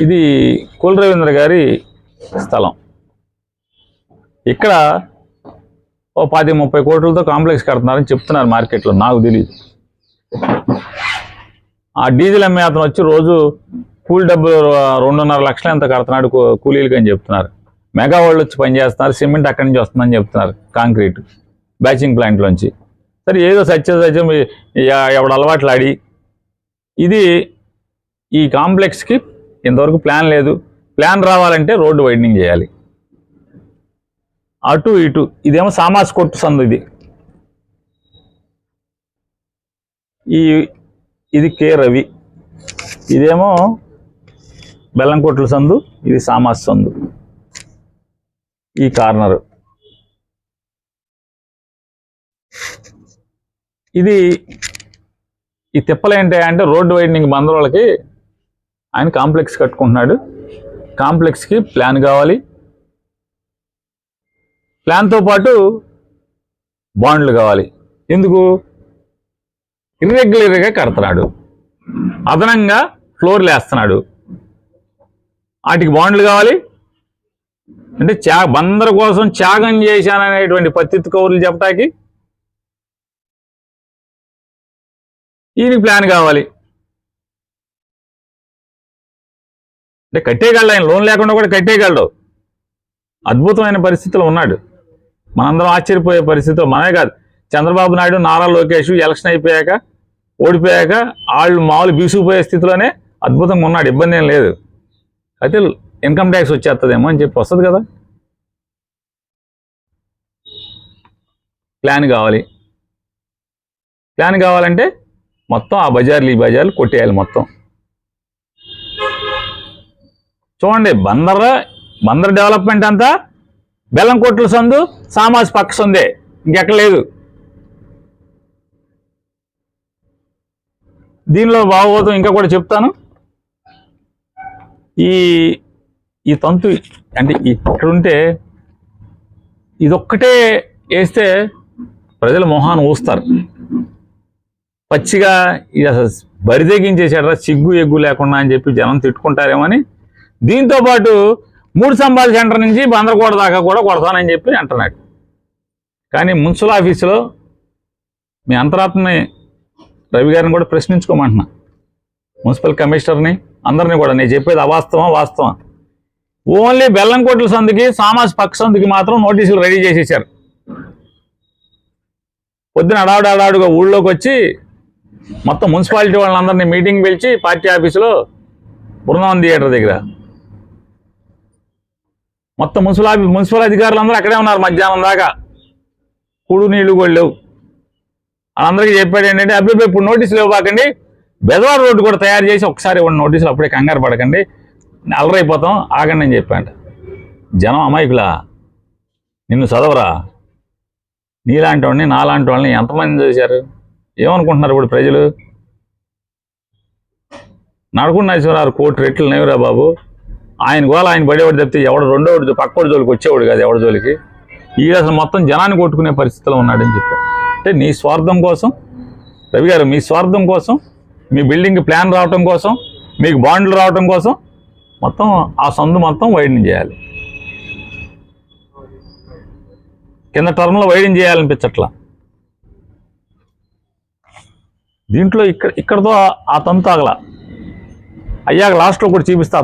ఇది కుల రవీంద్ర గారి స్థలం. ఇక్కడ ఓ పది ముప్పై కోట్లతో కాంప్లెక్స్ కడుతున్నారని చెప్తున్నారు మార్కెట్లో నాకు తెలియదు ఆ డీజిల్ అమ్మే అతను వచ్చి రోజు కూలి డబ్బులు రెండున్నర లక్షలు ఎంత కడుతున్నాడు కూ- కూలీలకి అని చెప్తున్నారు. మెగా వాళ్ళు వచ్చి పనిచేస్తున్నారు సిమెంట్ అక్కడి నుంచి వస్తుందని చెప్తున్నారు కాంక్రీట్ బ్యాచింగ్ ప్లాంట్లోంచి. సరే ఏదో సత్య సత్యం ఎవడు అలవాట్లు ఆడి. ఇది ఈ కాంప్లెక్స్కి ఇంతవరకు ప్లాన్ లేదు. ప్లాన్ రావాలంటే రోడ్డు వైడనింగ్ చేయాలి. అటు ఇటు ఇదేమో సామాస్ కొట్టు సందు ఇది. ఈ ఇది కే రవి. ఇదేమో బెల్లంకోట్ల సందు ఇది సామాస్ సందు. ఈ కార్నరు. ఇది ఈ తిప్పలు ఏంటి అంటే రోడ్డు వైడనింగ్ బందరోళ్ళకి ఆయన కాంప్లెక్స్ కట్టుకుంటున్నాడు. కాంప్లెక్స్కి ప్లాన్ కావాలి. ప్లాన్తో పాటు బాండ్లు కావాలి. ఎందుకు? ఇర్రెగ్యులర్గా కడుతున్నాడు. అదనంగా ఫ్లోర్లు వేస్తున్నాడు. వాటికి బాండ్లు కావాలి. అంటే చా బందర కోసం త్యాగం చేశాననేటువంటి పత్తిత్తు కౌరులు చెప్పటానికి ఈయనకి ప్లాన్ కావాలి. అంటే కట్టేయగలడు ఆయన లోన్ లేకుండా కూడా కట్టేయగలడు. అద్భుతమైన పరిస్థితిలో ఉన్నాడు. మనందరం ఆశ్చర్యపోయే పరిస్థితిలో మనమే కాదు. చంద్రబాబు నాయుడు నారా లోకేష్ ఎలక్షన్ అయిపోయాక ఓడిపోయాక వాళ్ళు మామూలు బీసుకుపోయే స్థితిలోనే అద్భుతంగా ఉన్నాడు. ఇబ్బంది ఏం లేదు. అయితే ఇన్కమ్ ట్యాక్స్ వచ్చేస్తుందేమో అని చెప్పి వస్తుంది కదా. ప్లాన్ కావాలి. ప్లాన్ కావాలంటే మొత్తం ఆ బజార్లు ఈ బజార్లు కొట్టేయాలి మొత్తం. చూడండి బందర్ బందర్ డెవలప్మెంట్ అంతా బెల్లంకొట్ల సందు సామాజ్ పక్క సందే. ఇంకెక్కడ లేదు. దీనిలో బాగోతం ఇంకా కూడా చెప్తాను. ఈ ఈ తంతు అంటే ఇక్కడుంటే ఇదొక్కటే వేస్తే ప్రజలు మొహాన్ని ఊస్తారు. పచ్చిగా ఇది అసలు బరిదెగించేసాడరా సిగ్గు ఎగ్గు లేకుండా అని చెప్పి జనం తిట్టుకుంటారేమో అని దీంతో పాటు మూడు సంబాల సెంటర్ నుంచి బందరకోట దాకా కూడా కొడతానని చెప్పి అంటున్నాడు. కానీ మున్సిపల్ ఆఫీసులో మీ అంతరాత్మని రవి గారిని కూడా ప్రశ్నించుకోమంటున్నా. మున్సిపల్ కమిషనర్ని అందరినీ కూడా నేను చెప్పేది అవాస్తవం వాస్తవం ఓన్లీ బెల్లంకోట్ల సందుకి సామాజ్ పక్క సందుకి మాత్రం నోటీసులు రెడీ చేసేసారు. పొద్దున అడావుడు అడావుడుగా ఊళ్ళోకి వచ్చి మొత్తం మున్సిపాలిటీ వాళ్ళందరినీ మీటింగ్ పిలిచి పార్టీ ఆఫీసులో బృందావన్ థియేటర్ దగ్గర మొత్తం మున్సిపల్ మున్సిపల్ అధికారులు అందరూ అక్కడే ఉన్నారు మధ్యాహ్నం దాకా. కూడు నీళ్ళు కూడా లేవు. వాళ్ళందరికీ చెప్పాడు ఏంటంటే అబ్బాయి ఇప్పుడు నోటీసులు ఇవ్వకండి. బెదవాడ రోడ్డు కూడా తయారు చేసి ఒకసారి ఇవ్వండి నోటీసులు అప్పుడే కంగారు పడకండి. అలరైపోతాం ఆగండి అని చెప్పాడు. జనం అమాయకులా? నిన్ను చదవరా? నీలాంటి వాడిని నాలాంటి వాళ్ళని ఎంతమంది చేశారు? ఏమనుకుంటున్నారు ఇప్పుడు ప్రజలు? నడుకున్న నరసింహారావు కోటి రెట్లు నేవురా బాబు. ఆయన గోల ఆయన పడేవాడు తప్పితే ఎవడు రెండో పక్కోడి జోలికి వచ్చేవాడు కాదు ఎవడి జోలికి. ఈ అసలు మొత్తం జనాన్ని కొట్టుకునే పరిస్థితిలో ఉన్నాడని చెప్పారు అంటే నీ స్వార్థం కోసం రవి గారు మీ స్వార్థం కోసం మీ బిల్డింగ్ ప్లాన్ రావటం కోసం మీకు బాండ్లు రావటం కోసం మొత్తం ఆ సందు మొత్తం వైడింగ్ చేయాలి. కింద టర్మ్లో వైడింగ్ చేయాలనిపించట్లా. దీంట్లో ఇక్కడ ఇక్కడతో ఆ- తంతు అయ్యాక లాస్ట్లో కూడా చూపిస్తా ఆ